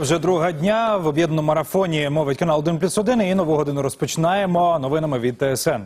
Вже друга дня. В об'єднаному марафоні мовить канал 1 плюс 1 і нову годину розпочинаємо новинами від ТСН.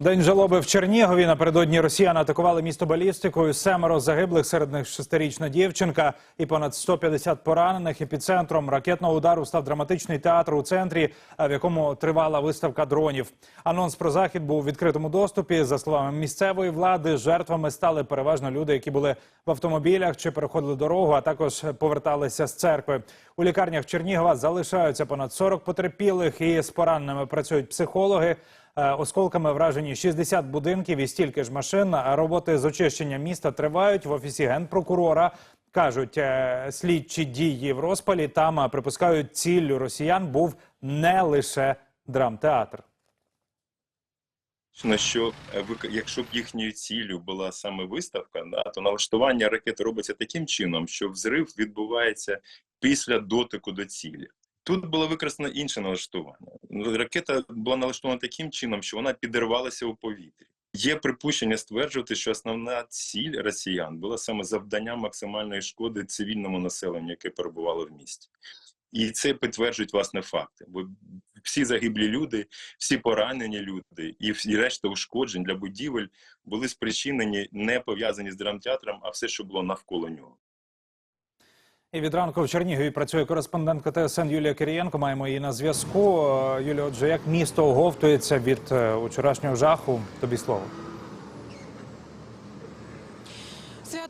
День жалоби в Чернігові. Напередодні росіяни атакували місто балістикою. Семеро загиблих, серед них шестирічна дівчинка і понад 150 поранених. Епіцентром ракетного удару став драматичний театр у центрі, в якому тривала виставка дронів. Анонс про захід був у відкритому доступі. За словами місцевої влади, жертвами стали переважно люди, які були в автомобілях чи переходили дорогу, а також поверталися з церкви. У лікарнях Чернігова залишаються понад 40 потерпілих і з пораненими працюють психологи. Е, Осколками вражені 60 будинків і стільки ж машин. Роботи з очищення міста тривають в офісі генпрокурора. Кажуть, е, слідчі дії в розпалі там припускають ціллю росіян був не лише драмтеатр. На що е, якщо б їхньою ціллю була саме виставка, то налаштування ракети робиться таким чином, що взрив відбувається після дотику до цілі. Тут було використано інше налаштування. Ну, Ракета була налаштована таким чином, що вона підірвалася у повітрі. Є припущення стверджувати, що основна ціль росіян була саме завдання максимальної шкоди цивільному населенню, яке перебувало в місті. І це підтверджують власне факти. Бо всі загиблі люди, всі поранені люди і всі решта ушкоджень для будівель були спричинені не пов'язані з драмтеатром, а все, що було навколо нього. І від ранку в Чернігові працює кореспондентка ТСН Юлія Кирієнко. Маємо її на зв'язку. Е, Юлія, отже, як місто оговтується від е, вчорашнього жаху? Тобі слово.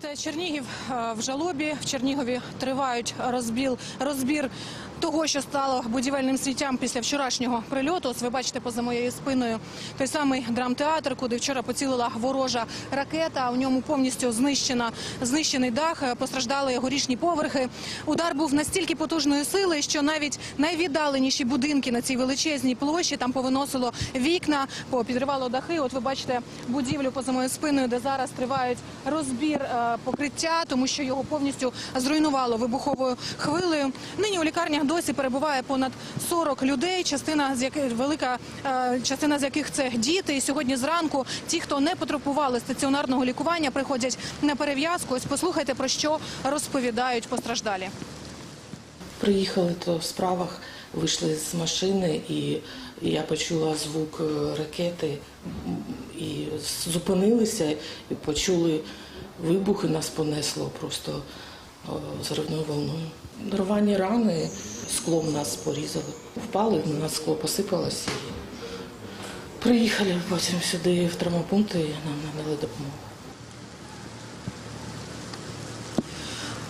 Свята Чернігів е, в жалобі в Чернігові тривають розбіл розбір того, що стало будівельним світтям після вчорашнього прильоту. Ось ви бачите поза моєю спиною той самий драмтеатр, куди вчора поцілила ворожа ракета. У ньому повністю знищена знищений дах, е, постраждали горішні поверхи. Удар був настільки потужної сили, що навіть найвіддаленіші будинки на цій величезній площі там повиносило вікна, попідривало дахи. От ви бачите будівлю поза моєю спиною, де зараз тривають розбір е, покриття, тому що його повністю зруйнувало вибуховою хвилею. Нині у лікарнях досі перебуває понад 40 людей. Частина з яких велика е, частина з яких це діти. І сьогодні зранку ті, хто не потребували стаціонарного лікування, приходять на перев'язку. Ось послухайте про що розповідають постраждалі. Приїхали то в справах, вийшли з машини, і я почула звук е, ракети, і зупинилися, і почули вибух, і нас понесло просто е, зривною волною. Рвані рани, склом нас порізали. Впали, на нас скло посипалося. Приїхали потім сюди в травмопункт і нам надали допомогу.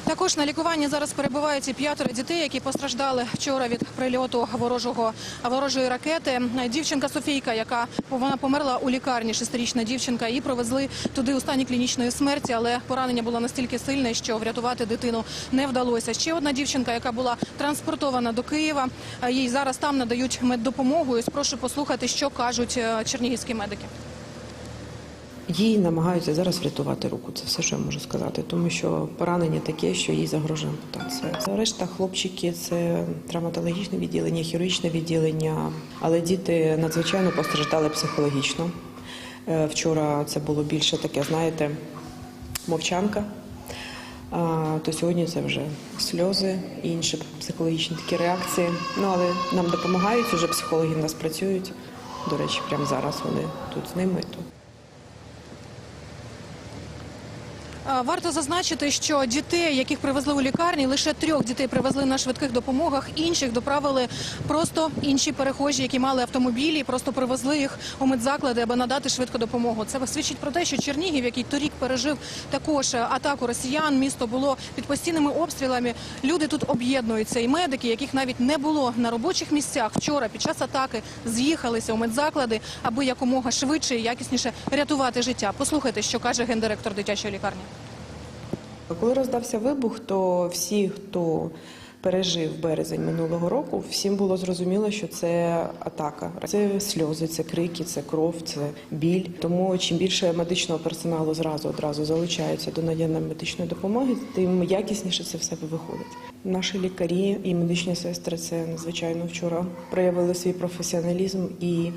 Також на лікуванні зараз перебувають і п'ятеро дітей, які постраждали вчора від прильоту ворожого ворожої ракети. Дівчинка Софійка, яка вона померла у лікарні, шестирічна дівчинка, її провезли туди у стані клінічної смерті, але поранення було настільки сильне, що врятувати дитину не вдалося. Ще одна дівчинка, яка була транспортована до Києва. Їй зараз там надають меддопомогу. І ось прошу послухати, що кажуть е, чернігівські медики. Їй намагаються зараз врятувати руку. Це все, що я можу сказати, тому що поранення таке, що їй загрожує ампутація. Решта хлопчики це травматологічне відділення, хірургічне відділення, але діти надзвичайно постраждали психологічно. Е, Вчора це було більше таке, знаєте, мовчанка. А, то сьогодні це вже сльози і інші психологічні такі реакції. Ну але нам допомагають, уже психологи в нас працюють. До речі, прямо зараз вони тут з ними. То А, Варто зазначити, що дітей, яких привезли у лікарні, лише трьох дітей привезли на швидких допомогах. Інших доправили просто інші перехожі, які мали автомобілі, просто привезли їх у медзаклади, аби надати швидку допомогу. Це свідчить про те, що Чернігів, який торік пережив також атаку росіян, місто було під постійними обстрілами. Люди тут об'єднуються, і медики, яких навіть не було на робочих місцях вчора під час атаки, з'їхалися у медзаклади, аби якомога швидше і якісніше рятувати життя. Послухайте, що каже гендиректор дитячої лікарні. Коли роздався вибух, то всі, хто пережив березень минулого року, всім було зрозуміло, що це атака. Це сльози, це крики, це кров, це біль. Тому чим більше медичного персоналу зразу одразу залучається до надання медичної допомоги, тим якісніше це все виходить. Наші лікарі і медичні сестри це надзвичайно вчора проявили свій професіоналізм і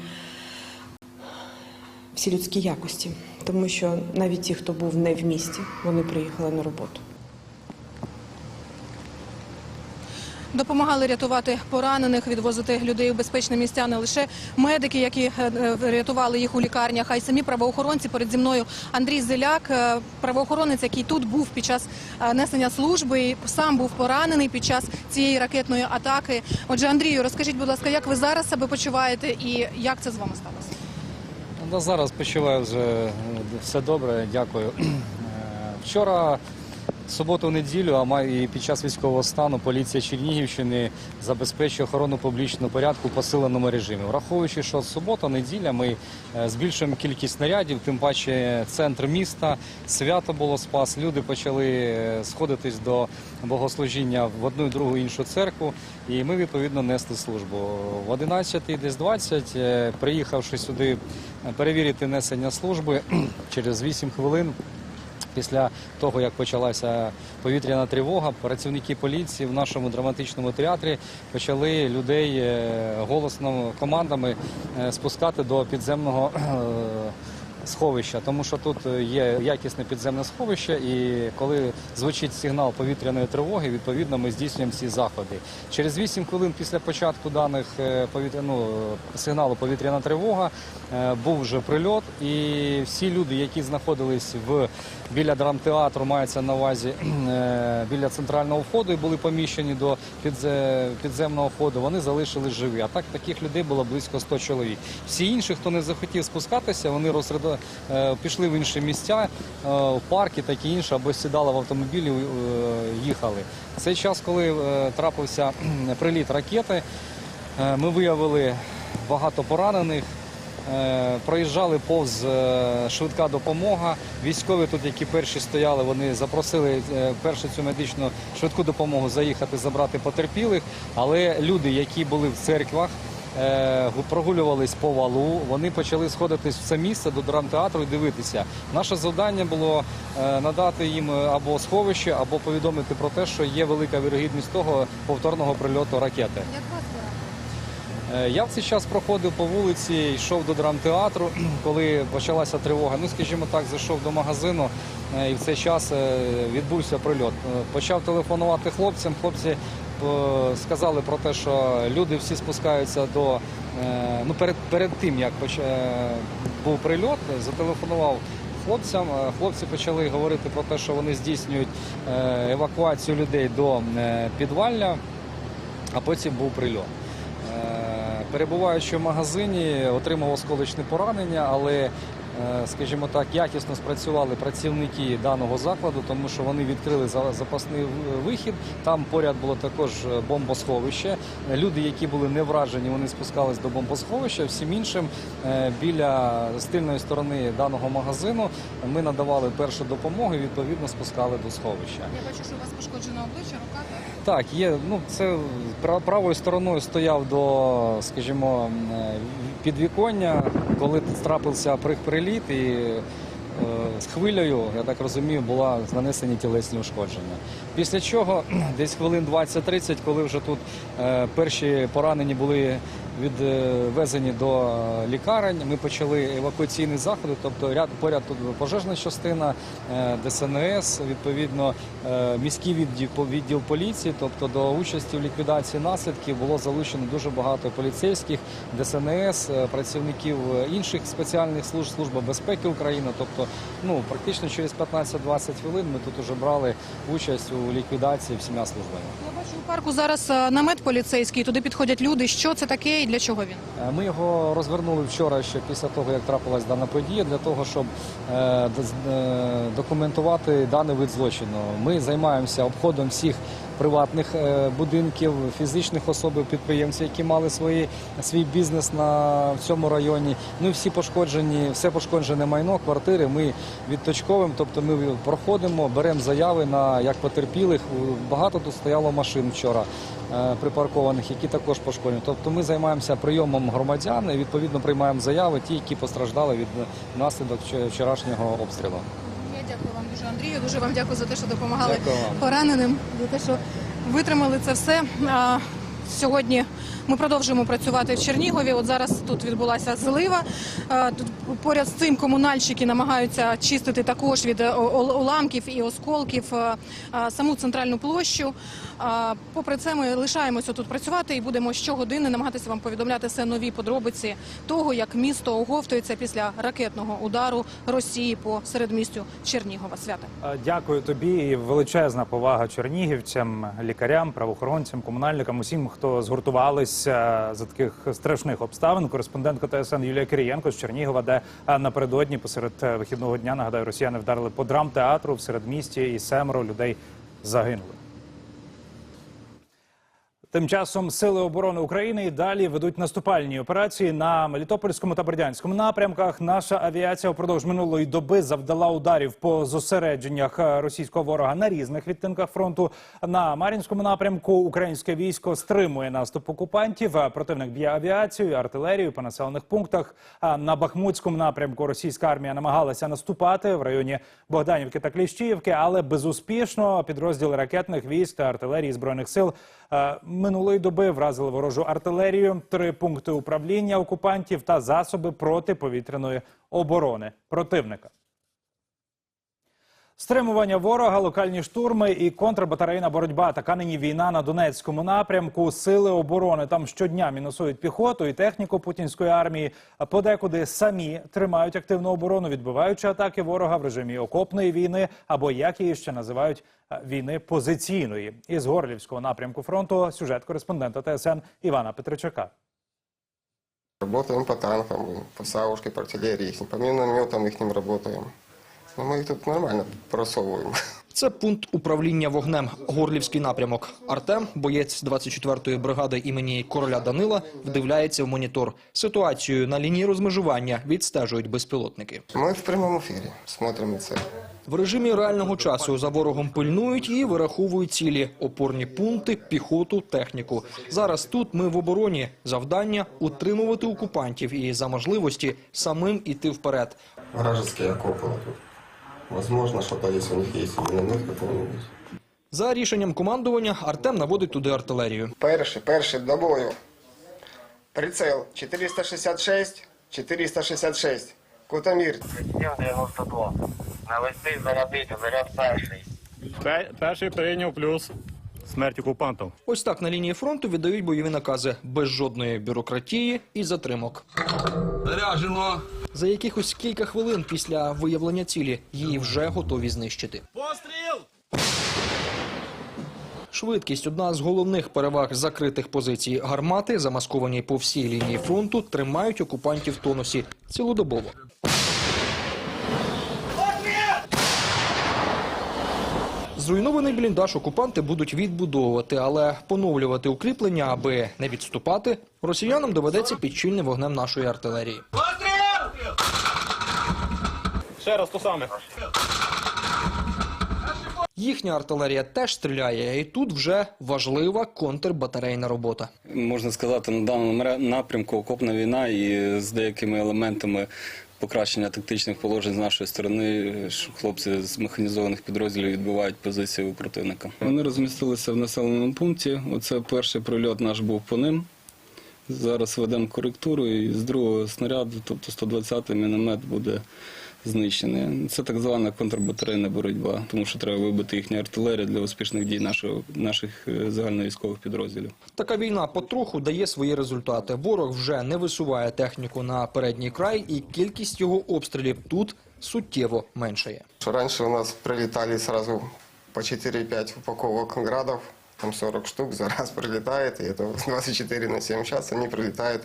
всі людські якості, тому що навіть ті, хто був не в місті, вони приїхали на роботу. допомагали рятувати поранених, відвозити людей у безпечне місця. Не лише медики, які е, е, рятували їх у лікарнях, а й самі правоохоронці. Перед зі мною Андрій Зеляк, е, правоохоронець, який тут був під час несення служби, і сам був поранений під час цієї ракетної атаки. Отже, Андрію, розкажіть, будь ласка, як ви зараз себе почуваєте і як це з вами сталося? Ну, зараз почуваю вже е, все добре, дякую. Е, Вчора, суботу-неділю, а і під час військового стану поліція Чернігівщини забезпечує охорону публічного порядку в посиленому режимі. Враховуючи, що субота, неділя, ми е, збільшуємо кількість снарядів, тим паче центр міста, свято було спас. Люди почали е, сходитись до богослужіння в одну і другу іншу церкву, і ми відповідно несли службу. В 11 десь 20, е, приїхавши сюди перевірити несення служби через 8 хвилин. Після того, як почалася повітряна тривога, працівники поліції в нашому драматичному театрі почали людей е, голосно командами е, спускати до підземного е, сховища, тому що тут є якісне підземне сховище, і коли звучить сигнал повітряної тривоги, відповідно ми здійснюємо ці заходи. Через 8 хвилин після початку даних е, повітря... ну, сигналу повітряна тривога е, був вже прильот, і всі люди, які знаходились в біля драмтеатру, мається на увазі е, біля центрального входу і були поміщені до підземного входу, вони залишились живі. А так таких людей було близько 100 чоловік. Всі інші, хто не захотів спускатися, вони розрядо... е, пішли в інші місця, е, в парки, такі інше, або сідали в автомобілі, е, їхали. Цей час, коли трапився приліт ракети, ми виявили багато поранених. Проїжджали повз швидка допомога. Військові тут, які перші стояли, вони запросили першу цю медичну швидку допомогу заїхати забрати потерпілих. Але люди, які були в церквах, прогулювались по валу, вони почали сходитись в це місце до драмтеатру і дивитися. Наше завдання було е, надати їм або сховище, або повідомити про те, що є велика вірогідність того повторного прильоту ракети. Е, Я в цей час проходив по вулиці, йшов до драмтеатру, коли почалася тривога. Ну, скажімо так, зайшов до магазину е, і в цей час е, відбувся прильот. Е, Почав телефонувати хлопцям. Хлопці е, сказали про те, що люди всі спускаються до е, ну перед перед тим, як поч- е, був прильот, зателефонував. Хлопцям Е, хлопці почали говорити про те, що вони здійснюють е, евакуацію людей до е, підвалля, а потім був прильот. Е, Перебуваючи в магазині, отримав осколочне поранення, але, е, скажімо так, якісно спрацювали працівники даного закладу, тому що вони відкрили за- запасний вихід. Там поряд було також е, бомбосховище. Е, Люди, які були не вражені, вони спускались до бомбосховища. Всім іншим е, біля стильної сторони даного магазину ми надавали першу допомогу і відповідно спускали до сховища. Я бачу, що у вас пошкоджено обличчя, рука. Так? Так, є. Ну це правою стороною стояв до, скажімо, е, підвіконня, коли трапився прихприліт, і е, з хвилею, я так розумію, була нанесені тілесні ушкодження. Після чого десь хвилин 20-30, коли вже тут е, перші поранені були відвезені до лікарень, ми почали евакуаційні заходи, тобто ряд поряд тут пожежна частина, е, ДСНС, відповідно е, міський відділ, відділ поліції, тобто до участі в ліквідації наслідків було залучено дуже багато поліцейських, ДСНС, е, працівників інших спеціальних служб, служба безпеки України. Тобто, ну практично через 15-20 хвилин ми тут уже брали участь у ліквідації всіма службами. Я бачу у парку зараз намет поліцейський. Туди підходять люди. Що це таке для чого він? Е, Ми його розвернули вчора ще після того, як трапилась дана подія, для того, щоб е, е, документувати даний вид злочину. Ми займаємося обходом всіх приватних е, будинків, фізичних особ, підприємців, які мали свої, свій бізнес на цьому районі. Ну всі пошкоджені, все пошкоджене майно, квартири. Ми відточковуємо, тобто ми проходимо, беремо заяви на як потерпілих. Багато тут стояло машин вчора е, припаркованих, які також пошкоджені. Тобто ми займаємося прийомом громадян і відповідно приймаємо заяви, ті, які постраждали від наслідок вчо- вчорашнього обстрілу. Я дякую вам дуже, Андрію. Дуже вам дякую за те, що допомагали Дякую пораненим, за те, що витримали це все. А, Сьогодні ми продовжуємо працювати в Чернігові. От зараз тут відбулася злива. Е, Тут поряд з цим комунальщики намагаються чистити також від е, уламків і осколків е, саму центральну площу. Попри це, ми лишаємося тут працювати і будемо щогодини намагатися вам повідомляти все нові подробиці того, як місто оговтується після ракетного удару Росії по середмістю Чернігова. Свята. Дякую тобі. І величезна повага чернігівцям, лікарям, правоохоронцям, комунальникам, усім, хто згуртувалися за таких страшних обставин. Кореспондентка ТСН Юлія Кирієнко з Чернігова, де е, напередодні посеред е, вихідного дня нагадаю, росіяни вдарили по драмтеатру в середмісті, і семеро людей загинули. Тим часом сили оборони України і далі ведуть наступальні операції на Мелітопольському та Бердянському напрямках. Наша авіація впродовж минулої доби завдала ударів по зосередженнях е, російського ворога на різних відтинках фронту. На Мар'їнському напрямку українське військо стримує наступ окупантів. Противник б'є авіацією, артилерією по населених пунктах. На Бахмутському напрямку російська армія намагалася наступати в районі Богданівки та Кліщіївки, але безуспішно підрозділи ракетних військ та артилерії збройних сил е, минулої доби вразили ворожу артилерію, три пункти управління окупантів та засоби протиповітряної оборони противника. Стримування ворога, локальні штурми і контрбатарейна боротьба. Така нині війна на Донецькому напрямку. Сили оборони там щодня мінусують піхоту і техніку путінської армії. Подекуди самі тримають активну оборону, відбиваючи атаки ворога в режимі окопної війни або як її ще називають війни позиційної. Із Горлівського напрямку фронту сюжет кореспондента ТСН Івана Петричака. Работаем по танкам, по саушке, по артиллерии, по минометам их работаем. Но мы их тут нормально просовываем. Це пункт управління вогнем Горлівський напрямок. Артем, боєць 24-ї бригади імені короля Данила, вдивляється в монітор. Ситуацію на лінії розмежування відстежують безпілотники. Мы в прямом эфире смотрим на цель. В режимі реального часу за ворогом пильнують і вираховують цілі, опорні пункти, піхоту, техніку. Зараз тут ми в обороні. Завдання утримувати окупантів і за можливості самим іти вперед. Вражеские окопы вот тут. Возможно, что-то если у них есть миномет какой-нибудь. За рішенням командування Артем наводить туди артилерію. Перший, перший до бою. Прицел 466, 466. Кутамир. 92. Навести, зарядити, заряд перший. Перший прийняв плюс смерть окупантів. Ось так на лінії фронту віддають бойові накази без жодної бюрократії і затримок. Заряджено. За якихось кілька хвилин після виявлення цілі її вже готові знищити. Постріл! Швидкість одна з головних переваг закритих позицій. Гармати, замасковані по всій лінії фронту, тримають окупантів в тонусі цілодобово. Зруйнований бліндаж окупанти будуть відбудовувати, але поновлювати укріплення, аби не відступати, росіянам доведеться під чільним вогнем нашої артилерії. Ще раз то саме. Їхня артилерія теж стріляє, і тут вже важлива контрбатарейна робота. Можна сказати, на даному напрямку окопна війна і з деякими елементами покращення тактичних положень з нашої сторони. що Хлопці з механізованих підрозділів відбивають позиції у противника. Вони розмістилися в населеному пункті. Оце перший прильот наш був по ним. Зараз ведемо коректуру і з другого снаряду, тобто 120-й міномет буде знищений. Це так звана контрбатарейна боротьба, тому що треба вибити їхню артилерію для успішних дій нашого, наших е, загальновійськових підрозділів. Така війна потроху дає свої результати. Ворог вже не висуває техніку на передній край, і кількість його обстрілів тут суттєво меншає. Что раньше у нас прилетали сразу по 4-5 упаковок градов, там 40 штук за раз прилетает, и это 24 на 7 сейчас они прилетают,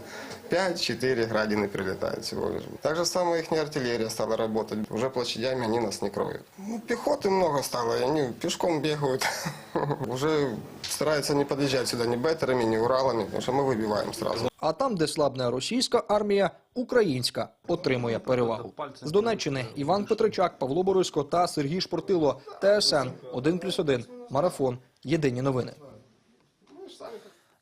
5-4 градины прилетают всего лишь. Так же самое их артиллерия стала работать, уже площадями они нас не кроют. Ну, пехоты много стало, и они пешком бегают, уже стараются не подъезжать сюда ни беттерами, ни Уралами, потому что мы выбиваем сразу. А там, де слабне російська армія, українська отримує перевагу. З Донеччини Іван Петричак, Павло Борисько та Сергій Шпортило. ТСН 1+,1. Марафон. Єдині новини.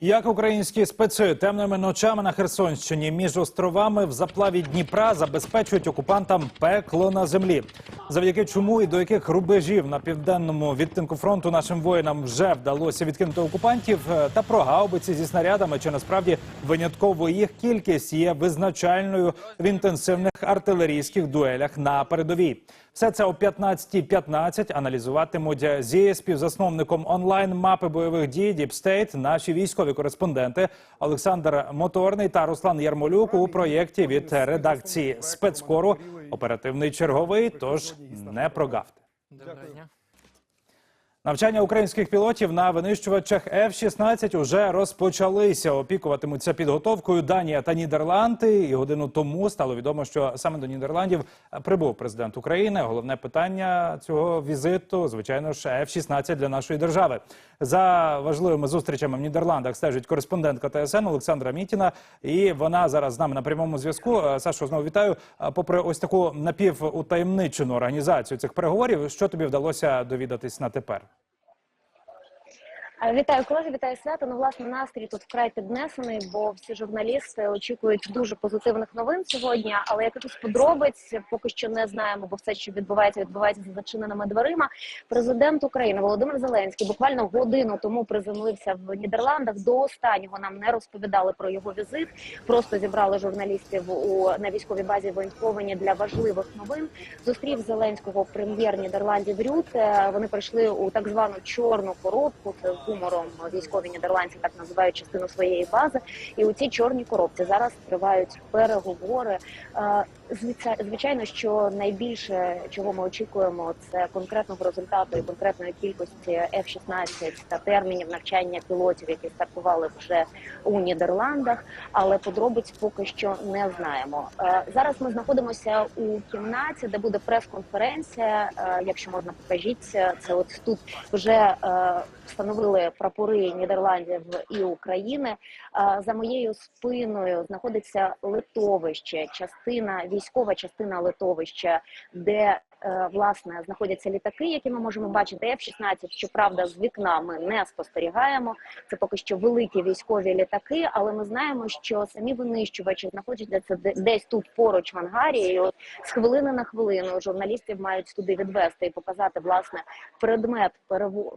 Як українські специ темними ночами на Херсонщині між островами в заплаві Дніпра забезпечують окупантам пекло на землі, завдяки чому і до яких рубежів на південному відтинку фронту нашим воїнам вже вдалося відкинути окупантів, е, та про гаубиці зі снарядами, чи насправді винятково їх кількість є визначальною в інтенсивних артилерійських дуелях на передовій. Все це о 15.15 аналізуватимуть зі співзасновником онлайн мапи бойових дій Діпстейт наші військові кореспонденти Олександр Моторний та Руслан Ярмолюк у проєкті від редакції спецкору оперативний черговий. Тож не прогавте. Навчання українських пілотів на винищувачах F-16 уже розпочалися. Опікуватимуться підготовкою Данія та Нідерланди. І годину тому стало відомо, що саме до Нідерландів прибув президент України. Головне питання цього візиту, звичайно ж, F-16 для нашої держави. За важливими зустрічами в Нідерландах стежить кореспондентка ТСН Олександра Мітіна. І вона зараз з нами на прямому зв'язку. Е, Сашо, знову вітаю. Е, Попри ось таку напівутаємничену організацію цих переговорів, що тобі вдалося довідатись на тепер? Вітаю колеги, вітаю свято. Ну, власне, настрій тут вкрай піднесений, бо всі журналісти очікують дуже позитивних новин сьогодні. Але якихось подробиць поки що не знаємо, бо все, що відбувається, відбувається за зачиненими дверима. Президент України Володимир Зеленський буквально годину тому приземлився в Нідерландах. До останнього нам не розповідали про його візит. Просто зібрали журналістів у на військовій базі в Ейнховені для важливих новин. Зустрів Зеленського прем'єр Нідерландів Рюте. Вони прийшли у так звану чорну коробку. Гумором військові нідерландці так називають частину своєї бази. І у цій чорній коробці зараз тривають переговори. Звичайно, що найбільше чого ми очікуємо, це конкретного результату і конкретної кількості F-16 та термінів навчання пілотів, які стартували вже у Нідерландах. Але подробиць поки що не знаємо. Зараз ми знаходимося у кімнаті, де буде прес-конференція. Якщо можна, покажіть це. От тут вже е, прапори Нідерландів і України. За моєю спиною знаходиться литовище, частина військова частина литовища, де власне знаходяться літаки, які ми можемо бачити. F-16, щоправда, з вікна ми не спостерігаємо. Це поки що великі військові літаки, але ми знаємо, що самі винищувачі знаходяться десь тут поруч в ангарі. І от з хвилини на хвилину журналістів мають туди відвести і показати власне предмет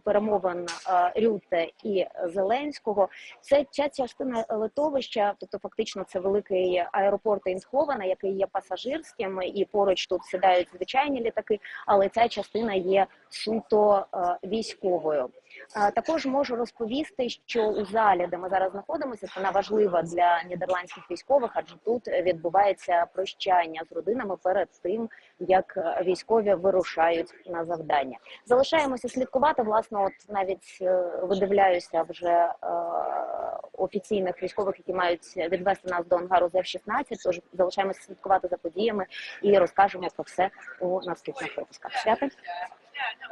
перемовин е, Рюте і Зеленського. Це ця частина литовища, тобто фактично це великий аеропорт Інсховена, який є пасажирським, і поруч тут сідають звичайні літаки, але ця частина є суто е, військовою. Також можу розповісти, що у залі, де ми зараз знаходимося, вона важлива для нідерландських військових, адже тут відбувається прощання з родинами перед тим, як військові вирушають на завдання. Залишаємося слідкувати. Власне, от навіть е, видивляюся вже е, офіційних військових, які мають відвести нас до ангару з F-16, Тож залишаємося слідкувати за подіями і розкажемо про все у наступних випусках. Свята.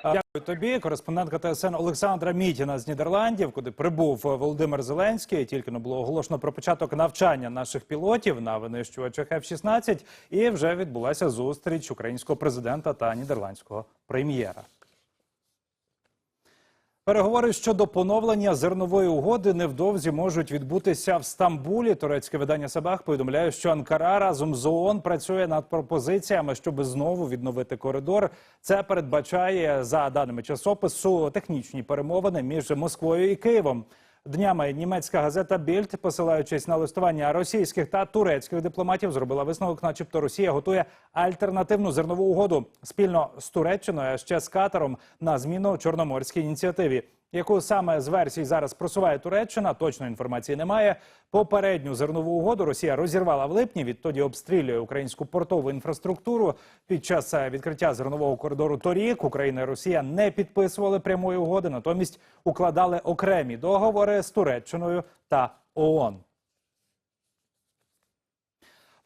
Дякую тобі. Кореспондентка ТСН Олександра Мітіна з Нідерландів, куди прибув Володимир Зеленський. Тільки не було оголошено про початок навчання наших пілотів на винищувачах F-16. І вже відбулася зустріч українського президента та нідерландського прем'єра. Переговори щодо поновлення зернової угоди невдовзі можуть відбутися в Стамбулі. Турецьке видання Сабах повідомляє, що Анкара разом з ООН працює над пропозиціями, щоб знову відновити коридор. Це передбачає за даними часопису технічні перемовини між Москвою і Києвом. Днями німецька газета Більд, посилаючись на листування російських та турецьких дипломатів, зробила висновок, начебто Росія готує альтернативну зернову угоду спільно з Туреччиною, а ще з Катаром на зміну чорноморській ініціативі. Яку саме з версій зараз просуває Туреччина, точно інформації немає. Попередню зернову угоду Росія розірвала в липні. Відтоді обстрілює українську портову інфраструктуру. Під час е, відкриття зернового коридору торік Україна і Росія не підписували прямої угоди, натомість укладали окремі договори з Туреччиною та ООН.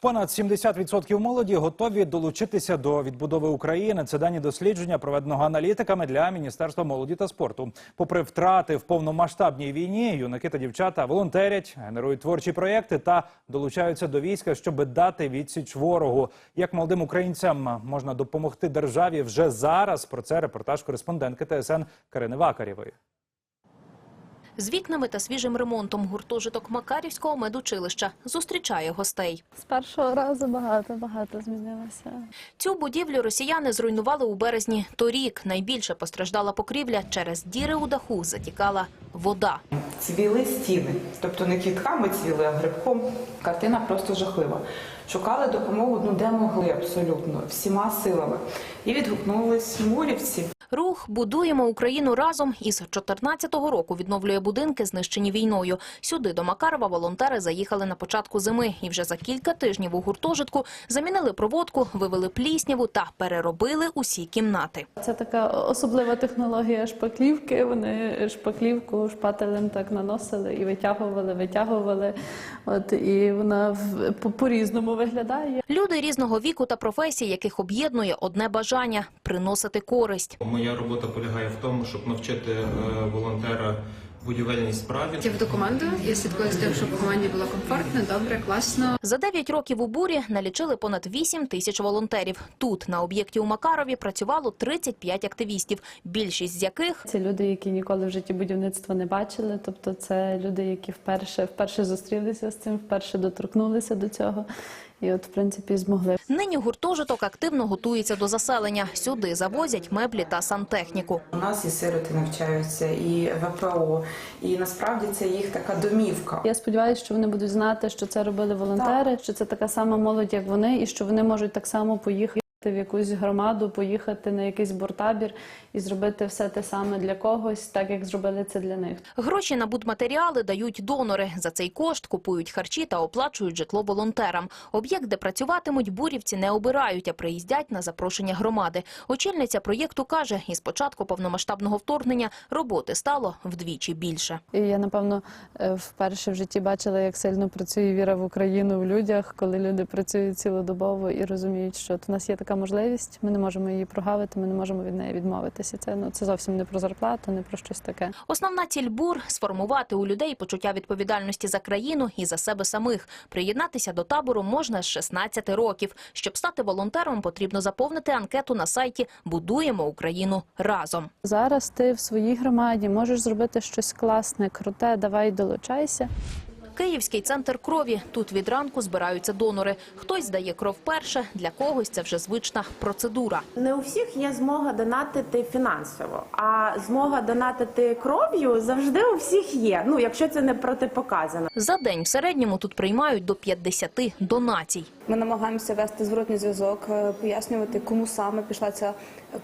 Понад 70% молоді готові долучитися до відбудови України. Це дані дослідження, проведеного аналітиками для Міністерства молоді та спорту. Попри втрати в повномасштабній війні, юнаки та дівчата волонтерять, генерують творчі проєкти та долучаються до війська, щоб дати відсіч ворогу. Як молодим українцям можна допомогти державі вже зараз? Про це репортаж кореспондентки ТСН Карини Вакарєвої. З вікнами та свіжим ремонтом гуртожиток Макарівського медучилища зустрічає гостей. З першого разу багато, багато змінилося. Цю будівлю росіяни зруйнували у березні торік. Найбільше постраждала покрівля. Через діри у даху затікала вода. Цвіли стіни, тобто не квітками цвіли, а грибком. Картина просто жахлива. Шукали допомогу ну де могли абсолютно всіма силами. І відгукнулись мурівці. Рух «Будуємо Україну разом» із 14-го року відновлює будинки, знищені війною. Сюди, до Макарова, волонтери заїхали на початку зими. І вже за кілька тижнів у гуртожитку замінили проводку, вивели плісняву та переробили усі кімнати. Це така особлива технологія шпаклівки. Вони шпаклівку шпателем так наносили і витягували, витягували. От і вона в- по- по-різному виглядає. Люди різного віку та професій, яких об'єднує одне бажання – приносити користь. Моя робота полягає в тому, щоб навчити е, волонтера будівельній справі. в команду. Я слідкую за тим, щоб у команді було комфортно, добре, класно. За 9 років у бурі налічили понад 8 тисяч волонтерів. Тут, на об'єкті у Макарові, працювало 35 активістів, більшість з яких Це люди, які ніколи в житті будівництва не бачили. Тобто, це люди, які вперше вперше зустрілися з цим, вперше доторкнулися до цього. І от, в принципі, змогли. Нині гуртожиток активно готується до заселення. Сюди завозять меблі та сантехніку. У нас і сироти навчаються, і ВПО, і насправді це їх така домівка. Я сподіваюся, що вони будуть знати, що це робили волонтери, що це така сама молодь, як вони, і що вони можуть так само поїхати в якусь громаду, поїхати на якийсь буртабір і зробити все те саме для когось, так як зробили це для них. Гроші на будматеріали дають донори. За цей кошт купують харчі та оплачують житло волонтерам. Об'єкт, де працюватимуть, бурівці не обирають, а приїздять на запрошення громади. Очільниця проєкту каже, із початку повномасштабного вторгнення роботи стало вдвічі більше. І я напевно е, вперше в житті бачила, як сильно працює віра в Україну в людях, коли люди працюють цілодобово і розуміють, що от в нас є така можливість, ми не можемо її прогавити, ми не можемо від неї відмовитися. Це ну це зовсім не про зарплату, не про щось таке. Основна ціль бур – сформувати у людей почуття відповідальності за країну і за себе самих. Приєднатися до табору можна з 16 років. Щоб стати волонтером, потрібно заповнити анкету на сайті «Будуємо Україну разом». Зараз ти в своїй громаді можеш зробити щось класне, круте. Давай долучайся. Київський центр крові. Тут від ранку збираються донори. Хтось здає кров перше, для когось це вже звична процедура. Не у всіх є змога донатити фінансово, а змога донатити кров'ю завжди у всіх є. Ну якщо це не протипоказано. За день в середньому тут приймають до 50 донацій. Ми намагаємося вести зворотній зв'язок, е, пояснювати, кому саме пішла ця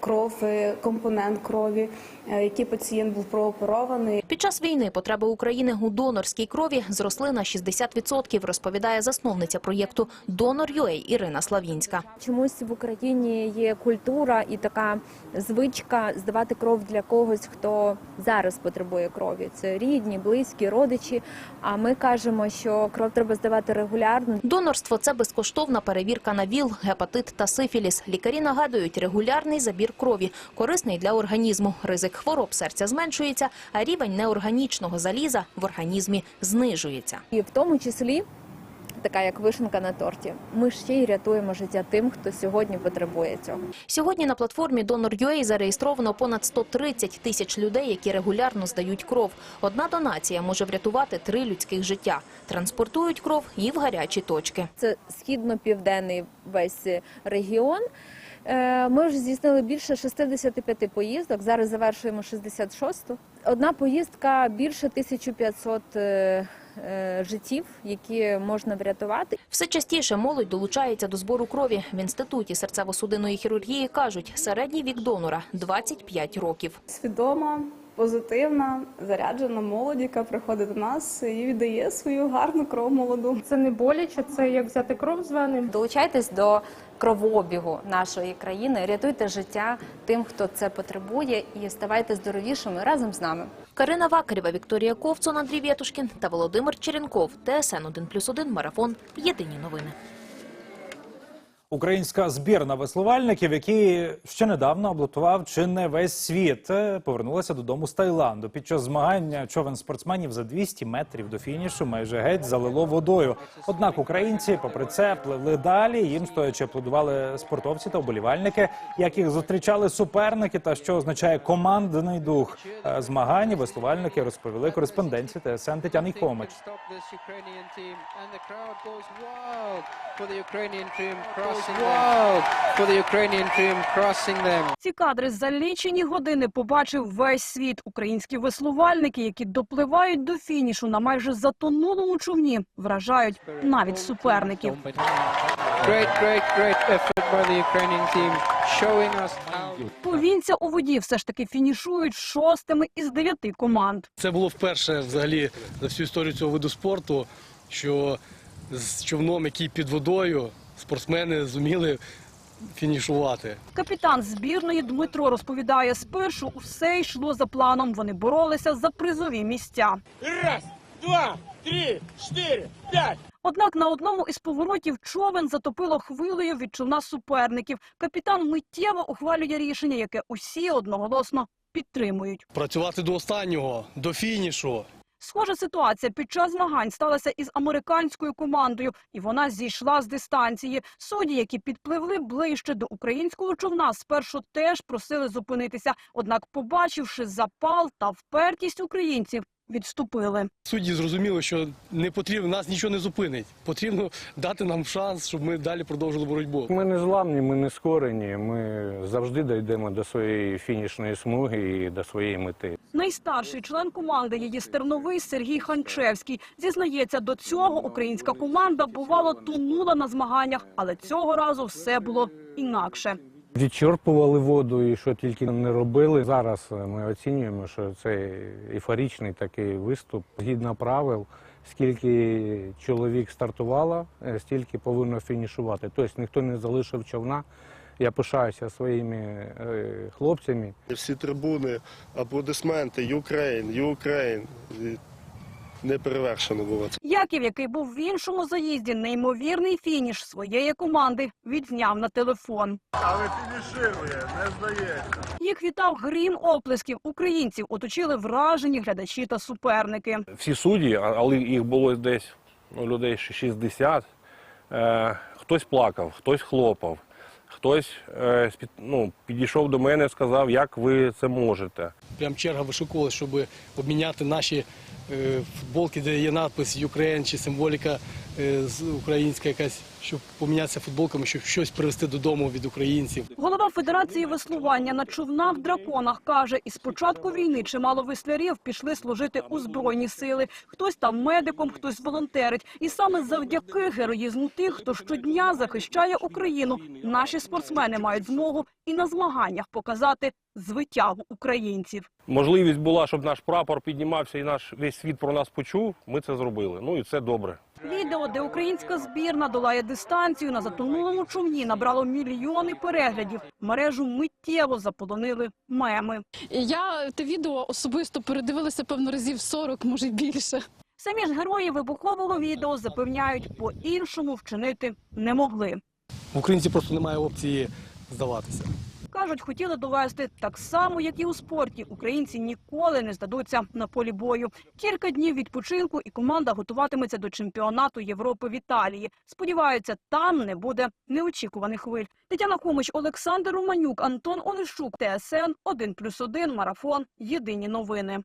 кров, е, компонент крові, е, який пацієнт був прооперований. Під час війни потреби України у донорській крові зросли на 60%, розповідає засновниця проєкту «Донор.UA» Ірина Славінська. Чомусь в Україні є культура і така звичка здавати кров для когось, хто зараз потребує крові. Це рідні, близькі, родичі. А ми кажемо, що кров треба здавати регулярно. Донорство – це безкоштовна перевірка на ВІЛ, гепатит та сифіліс. Лікарі нагадують, регулярний забір крові корисний для організму. Ризик хвороб серця зменшується, а рівень неорганічного заліза в організмі знижується. І в тому числі. Така як вишенка на торті. Ми ще й рятуємо життя тим, хто сьогодні потребує цього. Сьогодні на платформі Donor.ua зареєстровано понад 130 тисяч людей, які регулярно здають кров. Одна донація може врятувати три людських життя. Транспортують кров і в гарячі точки. Це східно-південний весь регіон. Е, Ми вже здійснили більше 65 поїздок. Зараз завершуємо 66-ту. Одна поїздка більше 1500 е, е, життів, які можна врятувати. Все частіше молодь долучається до збору крові. В інституті серцево-судинної хірургії кажуть, середній вік донора 25 років. Свідома, позитивна, заряджена молодь, яка приходить до нас і віддає свою гарну кров молоду. Це не боляче, це як взяти кров з вени. Долучайтесь до кровообігу нашої країни, рятуйте життя тим, хто це потребує, і ставайте здоровішими разом з нами. Карина Вакарєва, Вікторія Ковцун, Андрій Вєтушкін та Володимир Черенков. ТСН 1+,1 Марафон. Єдині новини. Українська збірна веслувальників, які ще недавно облатував чи не весь світ, е, повернулася додому з Таїланду. Під час змагання човен спортсменів за 200 метрів до фінішу майже геть залило водою. Однак українці, попри це, пливли далі. Їм стоячи аплодували спортовці та вболівальники, як їх зустрічали суперники, та що означає командний дух Е, змагань. Веслувальники розповіли кореспонденції ТСН Тетяни Хомич. Ці кадри за лічені години побачив весь світ. Українські веслувальники, які допливають до фінішу на майже затонулому човні, вражають навіть суперників. Повінця у воді все ж таки фінішують шостими із дев'яти команд. Це було вперше взагалі за всю історію цього виду спорту, що з човном, який під водою, спортсмени зуміли фінішувати. Капітан збірної Дмитро розповідає, спершу усе йшло за планом. Вони боролися за призові місця. Раз, два, три, чотири, п'ять. Однак на одному із поворотів човен затопило хвилею від човна суперників. Капітан миттєво ухвалює рішення, яке усі одноголосно підтримують. Працювати до останнього, до фінішу. Схожа ситуація під час змагань сталася із американською командою, і вона зійшла з дистанції. Судді, які підпливли ближче до українського човна, спершу теж просили зупинитися. Однак, побачивши запал та впертість українців, відступили. Судді зрозуміли, що не потрібно, нас нічого не зупинить. Потрібно дати нам шанс, щоб ми далі продовжили боротьбу. Ми не зламні, ми не скорені. Ми завжди дійдемо до своєї фінішної смуги і до своєї мети. Найстарший член команди її стерновий Сергій Ханчевський зізнається, до цього українська команда бувало тонула на змаганнях, але цього разу все було інакше. Відчерпували воду і що тільки не робили. Зараз ми оцінюємо, що це ейфоричний такий виступ. Згідно правил, скільки чоловік стартувало, е, стільки повинно фінішувати. Тобто ніхто не залишив човна. Я пишаюся своїми е, хлопцями. Всі трибуни, аплодисменти, Юкрейн, Юкрейн. Не перевершено було. Яків, який був в іншому заїзді, неймовірний фініш своєї команди відзняв на телефон. Але фініширує, не здається. Їх вітав грім оплесків. Українців оточили вражені глядачі та суперники. всі судді, але їх було десь ну, людей ще 60. Е, хтось плакав, хтось хлопав, хтось е, ну, підійшов до мене і сказав, як ви це можете. Прям черга вишукувалася, щоб обміняти наші футболки, де є надпис Юкрейн чи символіка е, українська якась, щоб помінятися футболками, щоб щось привезти додому від українців. Голова Федерації веслування на човнах драконах каже, із початку війни чимало веслярів пішли служити у збройні сили. Хтось там медиком, хтось волонтерить. І саме завдяки героїзму тих, хто щодня захищає Україну, наші спортсмени мають змогу і на змаганнях показати звитягу українців. Можливість була, щоб наш прапор піднімався і наш весь світ про нас почув. Ми це зробили. Ну і це добре. Відео, де українська збірна долає дистанцію на затонулому човні, набрало мільйони переглядів. Мережу миттєво заполонили меми. Я те відео особисто передивилася певно разів 40, може більше. Самі ж герої вибухового відео запевняють, по-іншому вчинити не могли. В українців просто немає опції здаватися. Кажуть, хотіли довести так само, як і у спорті. Українці ніколи не здадуться на полі бою. Кілька днів відпочинку, і команда готуватиметься до чемпіонату Європи в Італії. Сподіваються, там не буде неочікуваних хвиль. Тетяна Комич, Олександр Романюк, Антон Олещук, ТСН 1+,1, Марафон. Єдині новини.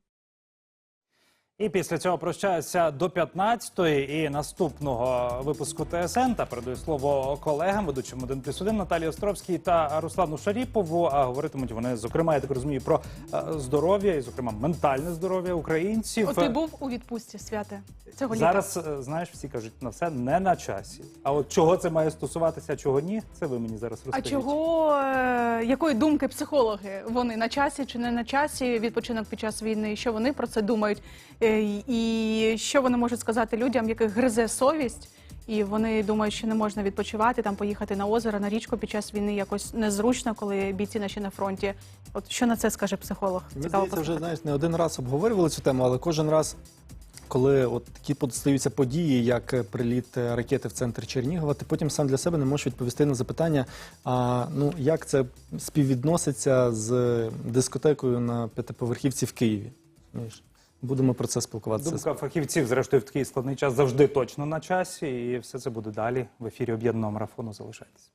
І після цього прощаюся до 15-ї і наступного випуску ТСН та передаю слово колегам, ведучим 1 плюс 1 Наталії Островській та Руслану Шаріпову. А говоритимуть вони, зокрема, я так розумію, про е, здоров'я і, зокрема, ментальне здоров'я українців. От ти був у відпустці святе цього літа. Зараз е, знаєш, всі кажуть, на все не на часі. А от чого це має стосуватися, чого ні, це ви мені зараз А чого е, якої думки психологи? Вони на часі чи не на часі? Відпочинок під час війни? Що вони про це думають? І що вони можуть сказати людям, яких гризе совість? І вони думають, що не можна відпочивати, там поїхати на озеро, на річку під час війни якось незручно, коли бійці наші на фронті. От що на це скаже психолог? Мені Цікаво здається, вже знаєш, не один раз обговорювали цю тему, але кожен раз коли от такі постаються події, як е, приліт е, ракети в центр Чернігова, ти потім сам для себе не можеш відповісти на запитання, а ну як це співвідноситься з дискотекою на п'ятиповерхівці в Києві. Розумієш? Будемо про це спілкуватися. Думка фахівців, зрештою, в такий складний час завжди точно на часі, і все це буде далі в ефірі об'єднаного марафону. Залишайтеся.